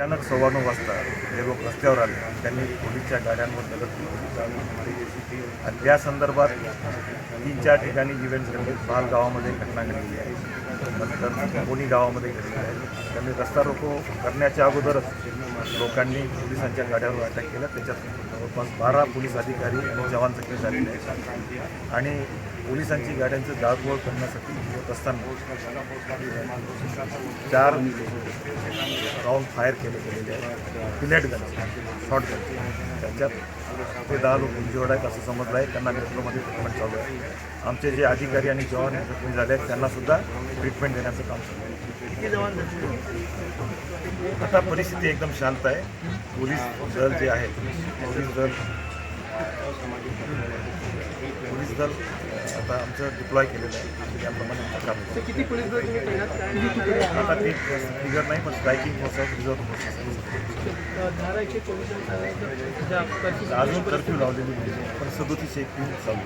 अचानक सव्वा नऊ वाजता हे लोक रस्त्यावर आले. त्यांनी पोलीसच्या गाड्यांवर दगड फेकले. आणि त्या संदर्भात तीन चार ठिकाणी इव्हेंट घडले. बाल गावामध्ये घटना घडलेली आहे. नंतर कोणी गावामध्ये घडलेली आहे. त्यांनी रस्ता रोको करण्याच्या अगोदरच लोकांनी पोलिसांच्या गाड्यावर अटॅक केला. त्याच्यात जवळपास बारा पोलीस अधिकारी आणि जवान जखमी झालेले आहेत. आणि पोलिसांची गाड्यांचं जाळपोळ करण्यासाठी होत असताना चार राऊंड फायर केले गेलेले आहेत. पिलेट गन शॉर्ट गन त्याच्यात ते दहा लोक इंजुर्ड आहेत असं समजलं आहे. त्यांना मेट्रोमध्ये ट्रीटमेंट चालू आहे. आमचे जे अधिकारी आणि जवान जखमी झाले आहेत त्यांनासुद्धा ट्रीटमेंट देण्याचं काम चालू आहे. आता परिस्थिती एकदम शांत आहे. पोलीस दल जे आहे पोलीस दल पोलीस दल आता आमचं डिप्लॉय केलेलं आहे त्याप्रमाणे काम. आता ते फिगर नाही पण स्ट्रायकिंग फोर्स आहे रिझर्व फोर्स आहे अजून कर्फ्यू लावलेली नाही पण सदोतीस एक चालू.